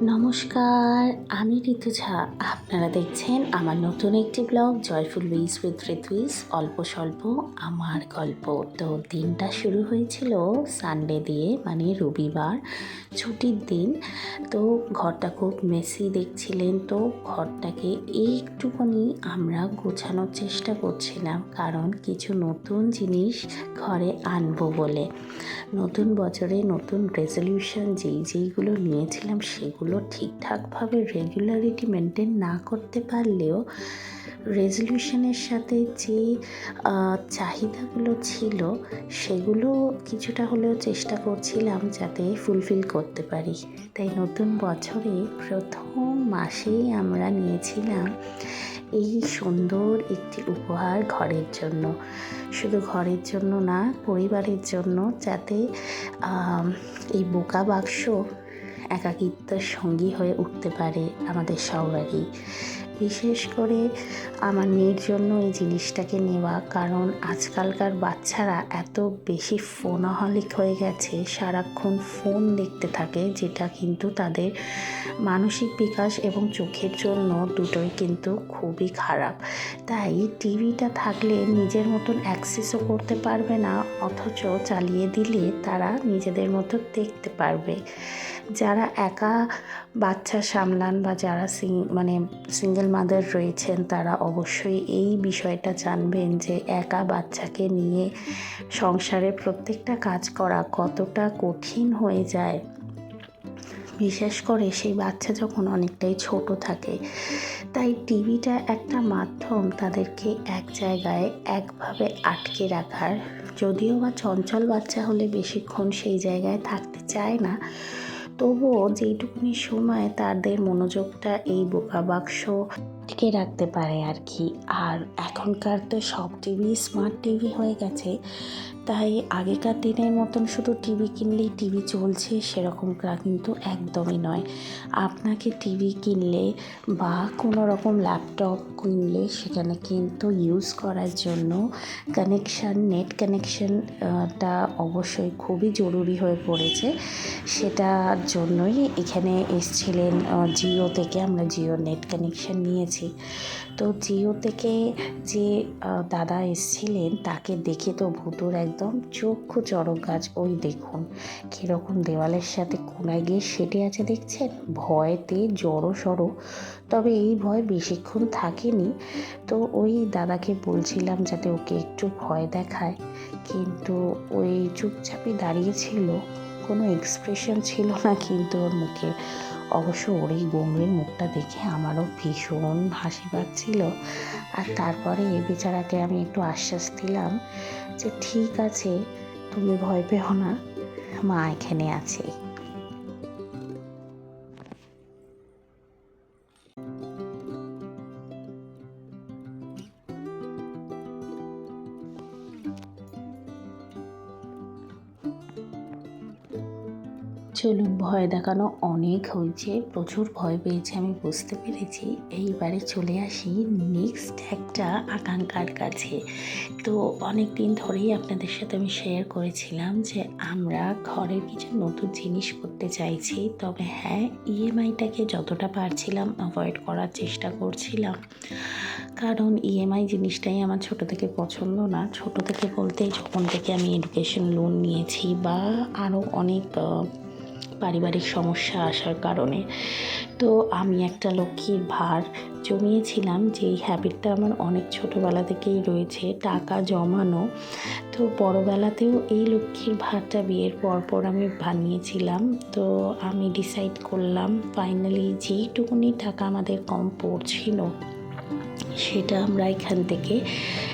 নমস্কার, আমি ঋতু ঝা আপনারা দেখছেন আমার নতুন একটি ব্লগ জয়ফুল উইস উইথ ঋতুইস অল্প স্বল্প আমার গল্প। তো দিনটা শুরু হয়েছিল সানডে দিয়ে মানে রবিবার, ছুটির দিন। তো ঘরটা খুব মেসি দেখছিলেন, তো ঘরটাকে একটুখানি আমরা গোছানোর চেষ্টা করছিলাম, কারণ কিছু নতুন জিনিস ঘরে আনব বলে। নতুন বছরে নতুন রেজলিউশন যেই, যেইগুলো নিয়েছিলাম সেগুলো ঠিকঠাকভাবে রেগুলারিটি মেনটেন না করতে পারলেও রেজলিউশনের সাথে যে চাহিদাগুলো ছিল, সেগুলো কিছুটা হলেও চেষ্টা করছিলাম যাতে ফুলফিল করতে পারি। তাই নতুন বছরে প্রথম মাসেই আমরা নিয়েছিলাম এই সুন্দর একটি উপহার ঘরের জন্য। শুধু ঘরের জন্য না, পরিবারের জন্য, যাতে এই বোকা বাক্স একাকিত্বের সঙ্গী হয়ে উঠতে পারে আমাদের সবারই। বিশেষ করে আমার মেয়ের জন্য এই জিনিসটাকে নেওয়া, কারণ আজকালকার বাচ্চারা এত বেশি ফোনাহলিক হয়ে গেছে, সারাক্ষণ ফোন দেখতে থাকে, যেটা কিন্তু তাদের মানসিক বিকাশ এবং চোখের জন্য দুটোই কিন্তু খুবই খারাপ। তাই টিভিটা থাকলে নিজের মতন অ্যাক্সেসও করতে পারবে না, অথচ চালিয়ে দিলে তারা নিজেদের মতো দেখতে পারবে। যারা একা বাচ্চা সামলান বা যারা সিং মানে সিঙ্গেল মাদার রয়েছেন, তারা অবশ্যই এই বিষয়টা জানবেন যে একা বাচ্চাকে নিয়ে সংসারে প্রত্যেকটা কাজ করা কতটা কঠিন হয়ে যায়। বিশেষ করে সেই বাচ্চা যখন অনেকটাই ছোট থাকে, তাই টিভিটা একটা মাধ্যম তাদেরকে এক জায়গায় একভাবে আটকে রাখার। যদিও বা চঞ্চল বাচ্চা হলে বেশিক্ষণ সেই জায়গায় থাকতে চায় না তবুও যেইটুকুনি সময় তাদের মনোযোগটা এই বোকা বাক্স টিকে রাখতে পারে আর কি। আর এখনকার তো সব টিভি স্মার্ট টিভি হয়ে গেছে। তাই আগেকার দিনের মতন শুধু টিভি কিনলেই টিভি চলছে সেরকমটা কিন্তু একদমই নয়। আপনাকে টিভি কিনলে বা কোনো রকম ল্যাপটপ কিনলে সেখানে কিন্তু ইউজ করার জন্য কানেকশান নেট কানেকশানটা অবশ্যই খুবই জরুরি হয়ে পড়েছে। সেটার জন্যই এখানে এসছিলেন জিও থেকে আমরা জিও নেট কানেকশান নিয়েছি। তো জিও থেকে যে দাদা এসছিলেন, তাকে দেখে তো ভুতুর একদম চক্ষু চড়ক গাছ। ওই দেখুন, কীরকম দেওয়ালের সাথে কোনায় গিয়ে সেটে আছে, দেখছেন? ভয়তে জড়ো সড়ো। তবে এই ভয় বেশিক্ষণ থাকেনি। তো ওই দাদাকে বলছিলাম যাতে ওকে একটু ভয় দেখায়। কিন্তু ওই চুপচাপই দাঁড়িয়েছিল কোনো এক্সপ্রেশন ছিল না, কিন্তু ওর মুখে অবশ্য ওর এই গোমরের মুখটা দেখে আমারও ভীষণ হাসি পাচ্ছিল। আর তারপরে এ বেচারাকে আমি একটু আশ্বাস দিলাম যে, ঠিক আছে, তুমি ভয় পেও না, মা এখানে আছে। চলুন ভয় দেখানো অনেক হয়েছে, প্রচুর ভয় পেয়েছে আমি বুঝতে পেরেছি। এইবারে চলে আসি নেক্সট একটা আকাঙ্ক্ষার কাছে। তো অনেক দিন ধরেই আপনাদের সাথে আমি শেয়ার করেছিলাম যে আমরা ঘরের কিছু নতুন জিনিস করতে চাইছি। তবে হ্যাঁ ইএমআইটাকে যতটা পারছিলাম অ্যাভয়েড করার চেষ্টা করছিলাম। কারণ ইএমআই জিনিসটাই আমার ছোট থেকে পছন্দ না। ছোট থেকে বলতে যখন থেকে আমি এডুকেশন লোন নিয়েছি বা আরও অনেক পারিবারিক সমস্যা আসার কারণে। তো আমি একটা লক্ষ্মীর ভার জমিয়েছিলাম, যেই হ্যাবিটটা আমার অনেক ছোটোবেলা থেকেই রয়েছে, টাকা জমানো। তো বড়োবেলাতেও এই লক্ষ্মীর ভারটা বিয়ের পর পর আমি বানিয়েছিলাম। তো আমি ডিসাইড করলাম ফাইনালি যেইটুকুনি টাকা আমাদের কম পড়ছিল সেটা আমরা এখান থেকে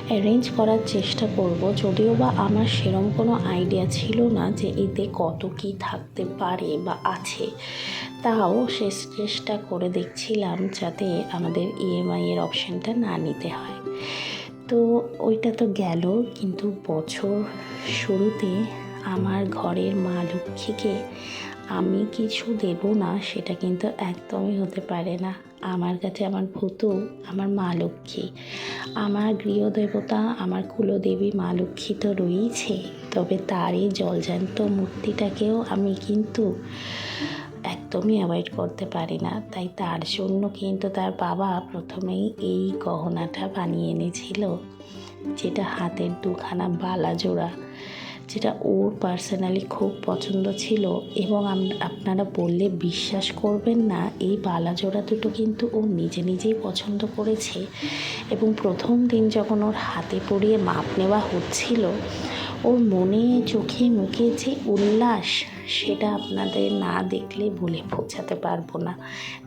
অ্যারেঞ্জ করার চেষ্টা করব। যদিও বা আমার সেরম কোনো আইডিয়া ছিল না যে এতে কত কী থাকতে পারে বা আছে। তাও শেষ চেষ্টা করে দেখছিলাম যাতে আমাদের ইএমআই এর অপশানটা না নিতে হয়। তো ওইটা তো গেল, কিন্তু বছর শুরুতে আমার ঘরের মা লক্ষ্মীকে আমি কিছু দেব না, সেটা কিন্তু একদমই হতে পারে না। আমার কাছে আমার ভূতু, আমার মা লক্ষ্মী। আমার গৃহদেবতা, আমার কুলদেবী মা লক্ষ্মী তো রয়েছে, তবে তারই জলজ্যান্ত মূর্তিটাকেও আমি কিন্তু একদমই অ্যাভয়েড করতে পারি না। তাই তার জন্য কিন্তু তার বাবা প্রথমেই এই গহনাটা বানিয়ে এনেছিল, যেটা হাতের দুখানা বালা জোড়া যেটা ওর পার্সোনালি খুব পছন্দ ছিল এবং আপনারা বললে বিশ্বাস করবেন না, এই বালাজোড়া দুটো কিন্তু ও নিজে নিজেই পছন্দ করেছে এবং প্রথম দিন যখন ওর হাতে পড়িয়ে মাপ নেওয়া হচ্ছিল, ওর মনে, চোখে, মুখে যে উল্লাস সেটা আপনাদের না দেখলে বলে বোঝাতে পারব না।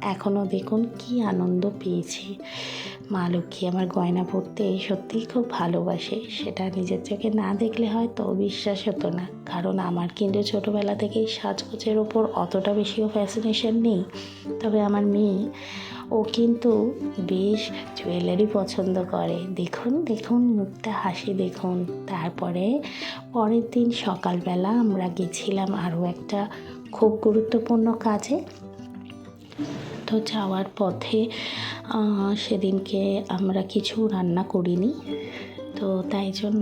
এখনও দেখুন কি আনন্দ পেয়েছে। মা লক্ষ্মী আমার গয়না পরতে সত্যিই খুব ভালোবাসে, সেটা নিজের চোখে না দেখলে হয়তো বিশ্বাস হতো না। কারণ আমার কিন্তু ছোটোবেলা থেকেই সাজগোজের ওপর অতটা বেশিও ফ্যাসিনেশন নেই। তবে আমার মেয়ে, ও কিন্তু বেশ জুয়েলারি পছন্দ করে। দেখুন দেখুন, মুখটা, হাসি দেখুন। তারপরে পরের দিন সকালবেলা আমরা গেছিলাম আরও একটা খুব গুরুত্বপূর্ণ কাজে। তো যাওয়ার পথে সেদিনকে আমরা কিছু রান্না করিনি। তো তাই জন্য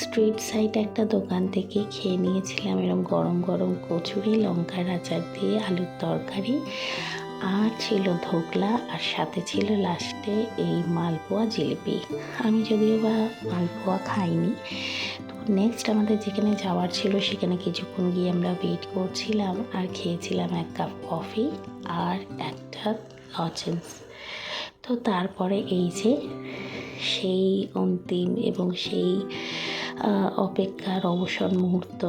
স্ট্রিট সাইড একটা দোকান থেকে খেয়ে নিয়েছিলাম এরকম গরম গরম কচুরি, লঙ্কার আচার দিয়ে আলুর তরকারি। আর ছিল ধোকলা, আর সাথে ছিল লাস্টে এই মালপোয়া জিলিপি। আমি যদিও বা মালপোয়া খাইনি নেক্সট আমাদের যেখানে যাওয়ার ছিল, সেখানে কিছুক্ষণ গিয়ে আমরা ওয়েট করছিলাম আর খেয়েছিলাম এক কাপ কফি আর একটা লজেন্স তো তারপরে এই যে সেই অন্তিম এবং সেই অপেক্ষার অবসর মুহূর্ত,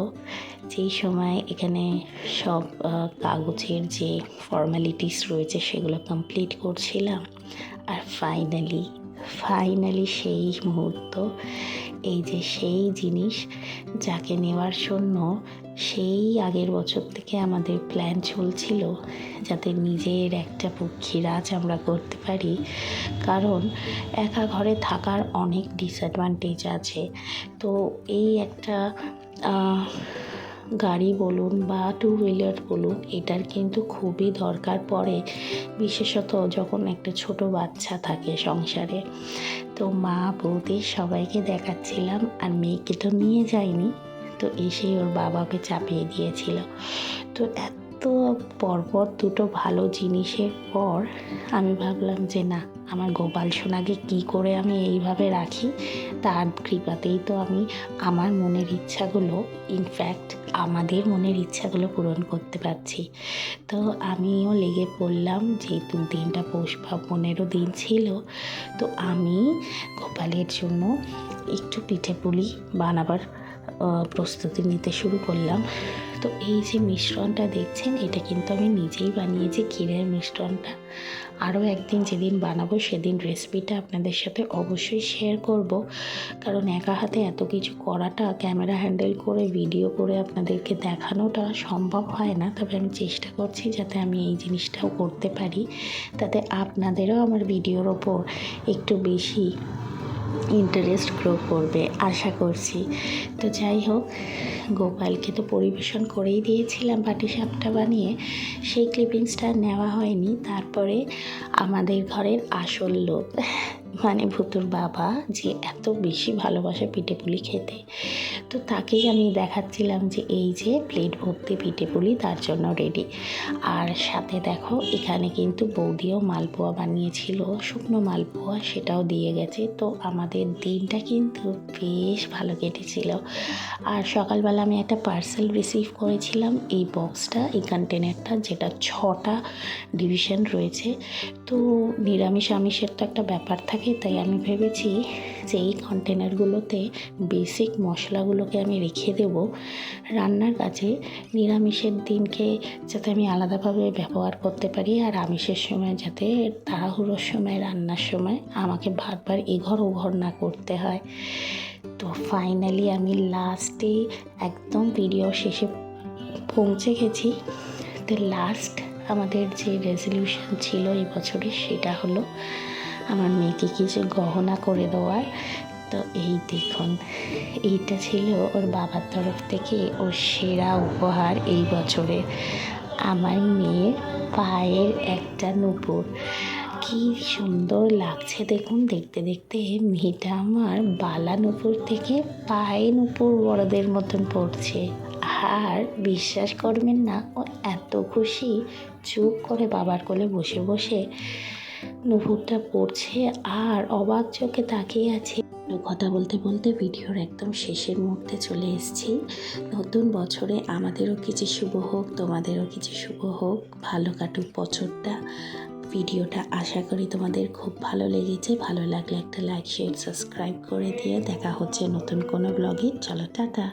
যেই সময় এখানে সব কাগজের যে ফর্মালিটিস রয়েছে সেগুলো কমপ্লিট করছিলাম। আর ফাইনালি ফাইনালি সেই মুহূর্ত এই যে সেই জিনিস যাকে নেওয়ার জন্য সেই আগের বছর থেকে আমাদের প্ল্যান চলছিল যাতে নিজের একটা পক্ষীরাজ আমরা করতে পারি। কারণ একা ঘরে থাকার অনেক ডিসঅ্যাডভান্টেজ আছে। তো এই একটা গাড়ি বলুন বা টু হুইলার বলুন, এটার কিন্তু খুবই দরকার পড়ে। বিশেষত যখন একটা ছোট বাচ্চা থাকে সংসারে। তো মা, বৌদি সবাইকে দেখাচ্ছিলাম আর মেয়েকে তো নিয়ে যায়নি। তো এসেই ওর বাবাকে চাপিয়ে দিয়েছিল। তো এত পরপর দুটো ভালো জিনিসের পর আমি ভাবলাম যে না, আমার গোপাল সোনাকে কী করে আমি এইভাবে রাখি? তার কৃপাতেই তো আমি আমার মনের ইচ্ছাগুলো ইনফ্যাক্ট আমাদের মনের ইচ্ছাগুলো পূরণ করতে পারছি। তো আমিও লেগে পড়লাম যেহেতু দিনটা পৌষ পার্বণেরও দিন ছিল। তো আমি গোপালের জন্য একটু পিঠে পুলি বানাবার প্রস্তুতি নিতে শুরু করলাম। তো এই যে মিশ্রণটা দেখছেন, এটা কিন্তু আমি নিজেই বানিয়েছি ক্ষীরের মিশ্রণটা। আরও একদিন যেদিন বানাবো সেদিন রেসিপিটা আপনাদের সাথে অবশ্যই শেয়ার করব। কারণ একা হাতে এত কিছু করাটা ক্যামেরা হ্যান্ডেল করে ভিডিও করে আপনাদেরকে দেখানোটা সম্ভব হয় না। তবে আমি চেষ্টা করছি যাতে আমি এই জিনিসটাও করতে পারি। তাতে আপনাদেরও আমার ভিডিওর ওপর একটু বেশি ইন্টারেস্ট গ্রো করবে, আশা করছি। তো যাই হোক, গোপালকে তো পরিবেশন করেই দিয়েছিলাম পাটি সাপটা বানিয়ে। সেই ক্লিপিংসটা নেওয়া হয়নি, তারপরে আমাদের ঘরের আসল লোক। মানে ভুতুর বাবা যে এত বেশি ভালোবাসে পিঠে পুলি খেতে। তো তাকেই আমি দেখাচ্ছিলাম যে এই যে প্লেট ভর্তি পিঠে পুলি তার জন্য রেডি আর সাথে দেখো, এখানে কিন্তু বৌদিও মালপোয়া বানিয়েছিল, শুকনো মালপোয়া সেটাও দিয়ে গেছে। তো আমাদের দিনটা কিন্তু বেশ ভালো কেটেছিল। আর সকালবেলা আমি একটা পার্সেল রিসিভ করেছিলাম, এই বক্সটা এই কন্টেনারটা যেটা ছটা ডিভিশন রয়েছে। তো নিরামিষ আমিষের তো একটা ব্যাপার থাকে তাই আমি ভেবেছি যে এই কন্টেনারগুলোতে বেসিক মশলাগুলোকে আমি রেখে দেব। রান্নার কাছে নিরামিষের দিনকে যাতে আমি আলাদাভাবে ব্যবহার করতে পারি আর আমিষের সময় যাতে তাড়াহুড়োর সময়, রান্নার সময় আমাকে বারবার এঘর ওঘর না করতে হয়। তো ফাইনালি আমি লাস্টে একদম ভিডিও শেষে পৌঁছে গেছি। তো লাস্ট আমাদের যে রেজলিউশন ছিল এই বছরের, সেটা হলো আমার মেয়েকে কিছু গহনা করে দেওয়ার। তো এই দেখুন, এইটা ছিল ওর বাবার তরফ থেকে ওর সেরা উপহার এই বছরে। আমার মেয়ের পায়ের একটা নুপুর। কি সুন্দর লাগছে দেখুন, দেখতে দেখতে মেয়েটা আমার বালা নুপুর থেকে পায়ে নুপুর বড়দের মতন পড়ছে। আর বিশ্বাস করবেন না, ও এত খুশি চুপ করে বাবার কোলে বসে বসে নুপুরটা পড়ছে আর অবাক চোখে তাকিয়ে আছে। কথা বলতে বলতে ভিডিওর একদম শেষের মুহূর্তে চলে এসেছি। নতুন বছরে আমাদেরও কিছু শুভ হোক, তোমাদেরও কিছু শুভ হোক। ভালো কাটুক বছরটা। ভিডিওটা আশা করি তোমাদের খুব ভালো লেগেছে। ভালো লাগলে একটা লাইক শেয়ার সাবস্ক্রাইব করে দিয়ে দেখা হচ্ছে নতুন কোনো ব্লগে চলো, টাটা।